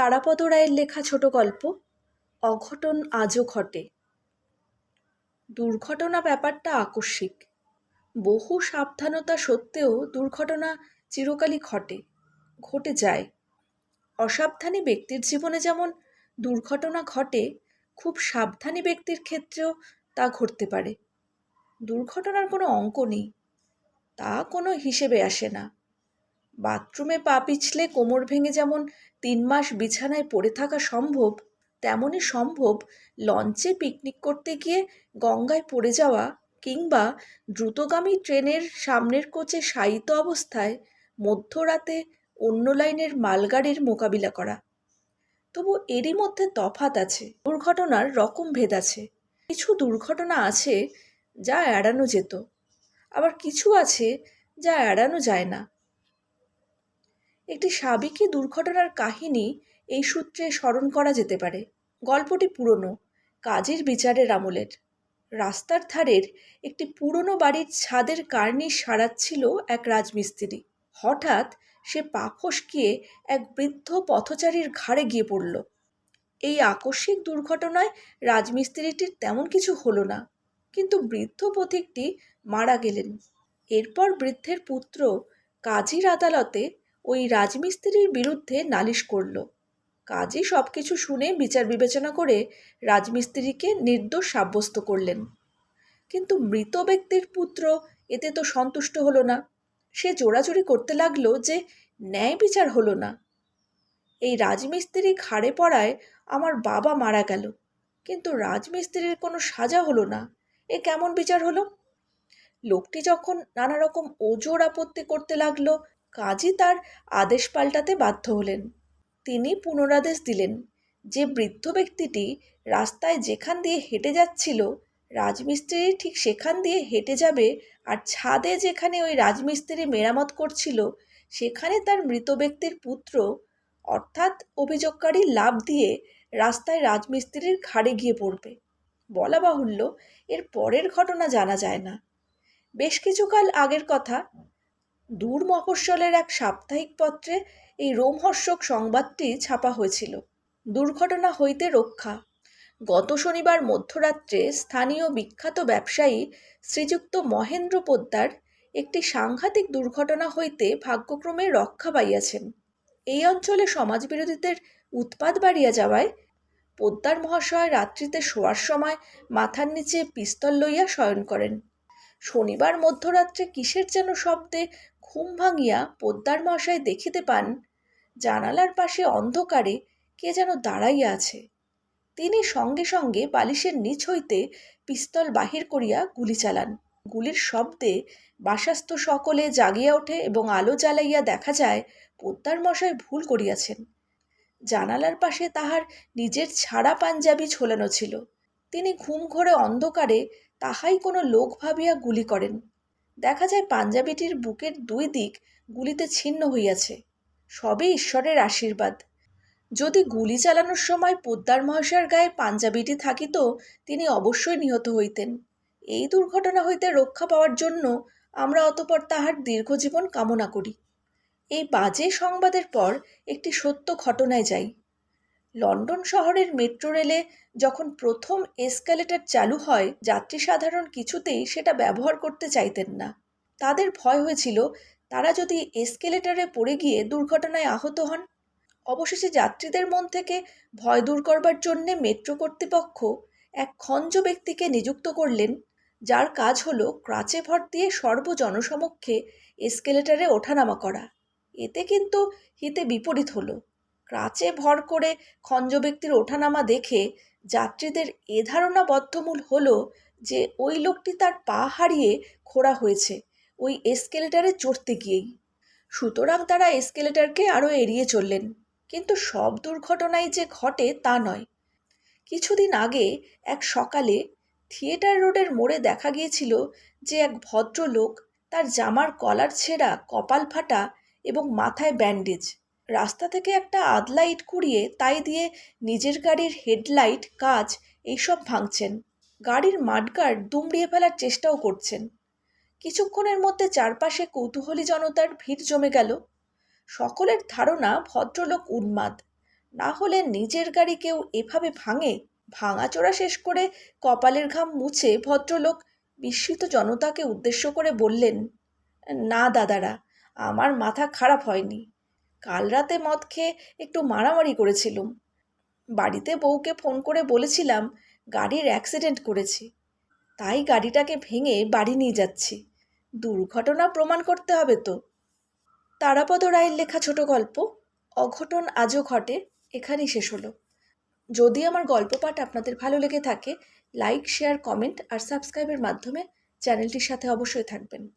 তারাপদ রায়ের লেখা ছোট গল্প, অঘটন আজও ঘটে। দুর্ঘটনা ব্যাপারটা আকস্মিক। বহু সাবধানতা সত্ত্বেও দুর্ঘটনা চিরকালই ঘটে ঘটে যায়। অসাবধানী ব্যক্তির জীবনে যেমন দুর্ঘটনা ঘটে, খুব সাবধানী ব্যক্তির ক্ষেত্রেও তা ঘটতে পারে। দুর্ঘটনার কোনো অঙ্ক নেই, তা কোনো হিসেবে আসে না। বাথরুমে পা পিছলে কোমর ভেঙে যেমন তিন মাস বিছানায় পড়ে থাকা সম্ভব তেমনই সম্ভব লঞ্চে পিকনিক করতে গিয়ে গঙ্গায় পড়ে যাওয়া কিংবা দ্রুতগামী ট্রেনের সামনের কোচে শায়িত অবস্থায় মধ্যরাতে অন্য লাইনের মালগাড়ির মোকাবিলা করা। তবু এরই মধ্যে তফাত আছে, দুর্ঘটনার রকম ভেদ আছে। কিছু দুর্ঘটনা আছে যা এড়ানো যেত, আবার কিছু আছে যা এড়ানো যায় না। একটি সাবেকি দুর্ঘটনার কাহিনী এই সূত্রে স্মরণ করা যেতে পারে। গল্পটি পুরনো, কাজের বিচারের আমলের। রাস্তার ধারের একটি পুরনো বাড়ির ছাদের কার্নিশ সারাচ্ছিল এক রাজমিস্ত্রি। হঠাৎ সে পা ফসকিয়ে এক বৃদ্ধ পথচারীর ঘাড়ে গিয়ে পড়ল। এই আকস্মিক দুর্ঘটনায় রাজমিস্ত্রিটির তেমন কিছু হলো না, কিন্তু বৃদ্ধ পথিকটি মারা গেলেন। এরপর বৃদ্ধের পুত্র কাজীর আদালতে ওই রাজমিস্ত্রির বিরুদ্ধে নালিশ করল। কাজী সব কিছু শুনে বিচার বিবেচনা করে রাজমিস্ত্রিকে নির্দোষ সাব্যস্ত করলেন। কিন্তু মৃত ব্যক্তির পুত্র এতে তো সন্তুষ্ট হলো না। সে জোড়াজুড়ি করতে লাগল যে ন্যায় বিচার হলো না। এই রাজমিস্ত্রি ঘাড়ে পড়ায় আমার বাবা মারা গেল, কিন্তু রাজমিস্ত্রির কোনো সাজা হলো না। এ কেমন বিচার হলো? লোকটি যখন নানা রকম ওজোর আপত্তি করতে লাগল কাজী তার আদেশ পাল্টাতে বাধ্য হলেন। তিনি পুনরাদেশ দিলেন। যে বৃদ্ধ ব্যক্তিটি রাস্তায় যেখান দিয়ে হেঁটে যাচ্ছিল, রাজমিস্ত্রি ঠিক সেখান দিয়ে হেঁটে যাবে আর ছাদে যেখানে ওই রাজমিস্ত্রি মেরামত করছিল, সেখানে তার মৃত ব্যক্তির পুত্র অর্থাৎ অভিযোগকারী লাভ দিয়ে রাস্তায় রাজমিস্ত্রির ঘাড়ে গিয়ে পড়বে। বলা বাহুল্য, এর পরের ঘটনা জানা যায় না। বেশ কিছুকাল আগের কথা দূর মফস্বলের এক সাপ্তাহিক পত্রে এই রোমহর্ষক সংবাদটি ছাপা হয়েছিল। দুর্ঘটনা হইতে রক্ষা। গত শনিবার মধ্যরাত্রে স্থানীয় বিখ্যাত ব্যবসায়ী শ্রীযুক্ত মহেন্দ্র পোদ্দার একটি সাংঘাতিক দুর্ঘটনা হইতে ভাগ্যক্রমে রক্ষা পাইয়াছেন। এই অঞ্চলে সমাজবিরোধীদের উৎপাত বাড়িয়া যাওয়ায় পোদ্দার মহাশয় রাত্রিতে শোয়ার সময় মাথার নিচে পিস্তল লইয়া শয়ন করেন। শনিবার মধ্যরাত্রে কিসের যেন শব্দে ঘুম ভাঙিয়া পোদ্দার মহাশয় দেখিতে পান, জানালার পাশে অন্ধকারে কে যেন দাঁড়াইয়া আছে। তিনি সঙ্গে সঙ্গে বালিশের নিচ হইতে পিস্তল বাহির করিয়া গুলি চালান। গুলির শব্দে বাসাস্থ সকলে জাগিয়া ওঠে এবং আলো জ্বালাইয়া দেখা যায়, পোদ্দার মশায় ভুল করিয়াছেন। জানালার পাশে তাহার নিজের ছাড়া পাঞ্জাবি ঝোলানো ছিল। তিনি ঘুম ঘরে অন্ধকারে তাহাই কোনো লোক ভাবিয়া গুলি করেন। দেখা যায় পাঞ্জাবিটির বুকের দুই দিক গুলিতে ছিন্ন হইয়াছে। সবই ঈশ্বরের আশীর্বাদ। যদি গুলি চালানোর সময় পোদ্দার মহাশয়ের গায়ে পাঞ্জাবিটি থাকিত, তিনি অবশ্যই নিহত হইতেন। এই দুর্ঘটনা হইতে রক্ষা পাওয়ার জন্য আমরা অতপর তাহার দীর্ঘজীবন কামনা করি। এই বাজে সংবাদের পর একটি সত্য ঘটনায় যাই। লন্ডন শহরের মেট্রো রেলে যখন প্রথম এসকালেটার চালু হয় যাত্রী সাধারণ কিছুতেই সেটা ব্যবহার করতে চাইতেন না। তাদের ভয় হয়েছিল, তারা যদি এসকেলেটারে পড়ে গিয়ে দুর্ঘটনায় আহত হন। অবশেষে যাত্রীদের মন থেকে ভয় দূর করবার জন্যে মেট্রো কর্তৃপক্ষ এক খঞ্জ ব্যক্তিকে নিযুক্ত করলেন, যার কাজ হলো ক্রাচে ভর দিয়ে সর্বজনসমক্ষে এসকেলেটারে ওঠানামা করা। এতে কিন্তু হিতে বিপরীত হলো। ক্রাচে ভর করে খঞ্জ ব্যক্তির ওঠানামা দেখে যাত্রীদের এ ধারণা বদ্ধমূল হলো যে ওই লোকটি তার পা হারিয়ে খোড়া হয়েছে, ওই এসকেলেটারে চড়তে গিয়েই। সুতরাং তারা এসকেলেটারকে আরও এড়িয়ে চললেন। কিন্তু সব দুর্ঘটনাই যে ঘটে তা নয়। কিছুদিন আগে এক সকালে থিয়েটার রোডের মোড়ে দেখা গিয়েছিল যে এক ভদ্রলোক তার জামার কলার ছেঁড়া কপাল ফাটা এবং মাথায় ব্যান্ডেজ। রাস্তা থেকে একটা আদলা ইট কুড়িয়ে তাই দিয়ে নিজের গাড়ির হেডলাইট কাজ এইসব ভাঙছেন। গাড়ির মাডগার্ড দুমড়িয়ে ফেলার চেষ্টাও করছেন। কিছুক্ষণের মধ্যে চারপাশে কৌতূহলী জনতার ভিড় জমে গেল। সকলের ধারণা ভদ্রলোক উন্মাদ। না হলে নিজের গাড়ি কেউ এভাবে ভাঙে? ভাঙাচোরা শেষ করে কপালের ঘাম মুছে ভদ্রলোক বিস্মিত জনতাকে উদ্দেশ্য করে বললেন, না দাদারা, আমার মাথা খারাপ হয়নি। কাল রাতে মদ খেয়ে একটু মারামারি করেছিলুম। বাড়িতে বউকে ফোন করে বলেছিলাম, গাড়ির অ্যাক্সিডেন্ট করেছি। তাই গাড়িটাকে ভেঙে বাড়ি নিয়ে যাচ্ছি। দুর্ঘটনা প্রমাণ করতে হবে তো। তারাপদ রায়ের লেখা ছোট গল্প, অঘটন আজও ঘটে, এখানেই শেষ হলো। যদি আমার গল্প পাঠ আপনাদের ভালো লেগে থাকে লাইক শেয়ার কমেন্ট আর সাবস্ক্রাইবের মাধ্যমে চ্যানেলটির সাথে অবশ্যই থাকবেন।